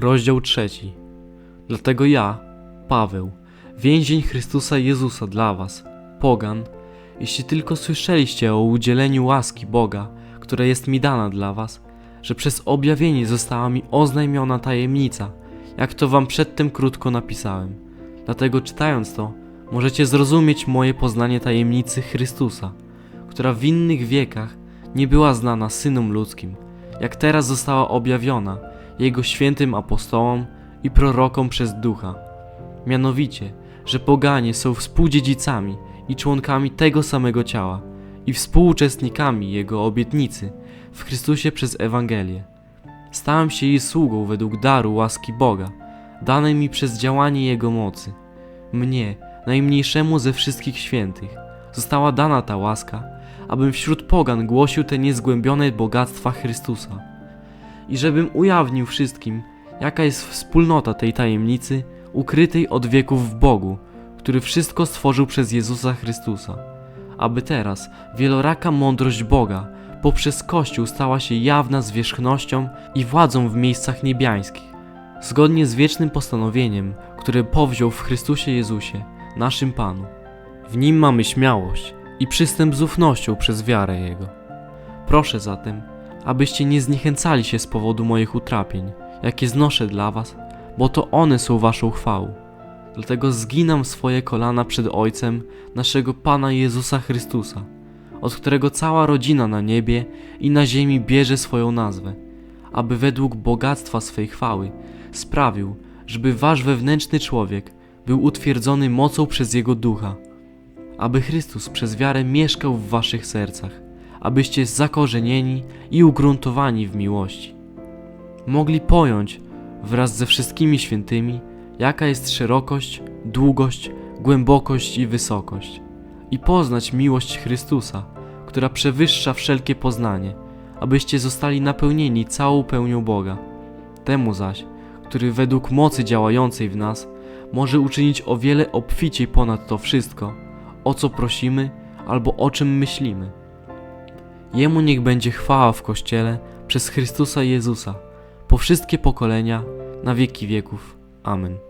Rozdział trzeci. Dlatego ja, Paweł, więzień Chrystusa Jezusa dla was, pogan, jeśli tylko słyszeliście o udzieleniu łaski Boga, która jest mi dana dla was, że przez objawienie została mi oznajmiona tajemnica, jak to wam przedtem krótko napisałem. Dlatego czytając to, możecie zrozumieć moje poznanie tajemnicy Chrystusa, która w innych wiekach nie była znana synom ludzkim, jak teraz została objawiona Jego świętym apostołom i prorokom przez Ducha. Mianowicie, że poganie są współdziedzicami i członkami tego samego ciała i współuczestnikami Jego obietnicy w Chrystusie przez Ewangelię. Stałem się jej sługą według daru łaski Boga, danej mi przez działanie Jego mocy. Mnie, najmniejszemu ze wszystkich świętych, została dana ta łaska, abym wśród pogan głosił te niezgłębione bogactwa Chrystusa i żebym ujawnił wszystkim, jaka jest wspólnota tej tajemnicy ukrytej od wieków w Bogu, który wszystko stworzył przez Jezusa Chrystusa, aby teraz wieloraka mądrość Boga poprzez Kościół stała się jawna zwierzchnością i władzą w miejscach niebiańskich, zgodnie z wiecznym postanowieniem, które powziął w Chrystusie Jezusie, naszym Panu. W Nim mamy śmiałość i przystęp z ufnością przez wiarę Jego. Proszę zatem, abyście nie zniechęcali się z powodu moich utrapień, jakie znoszę dla was, bo to one są waszą chwałą. Dlatego zginam swoje kolana przed Ojcem naszego Pana Jezusa Chrystusa, od którego cała rodzina na niebie i na ziemi bierze swoją nazwę, aby według bogactwa swej chwały sprawił, żeby wasz wewnętrzny człowiek był utwierdzony mocą przez Jego Ducha, aby Chrystus przez wiarę mieszkał w waszych sercach, abyście zakorzenieni i ugruntowani w miłości mogli pojąć wraz ze wszystkimi świętymi, jaka jest szerokość, długość, głębokość i wysokość, i poznać miłość Chrystusa, która przewyższa wszelkie poznanie, abyście zostali napełnieni całą pełnią Boga. Temu zaś, który według mocy działającej w nas może uczynić o wiele obficiej ponad to wszystko, o co prosimy albo o czym myślimy. Jemu niech będzie chwała w Kościele przez Chrystusa Jezusa, po wszystkie pokolenia, na wieki wieków. Amen.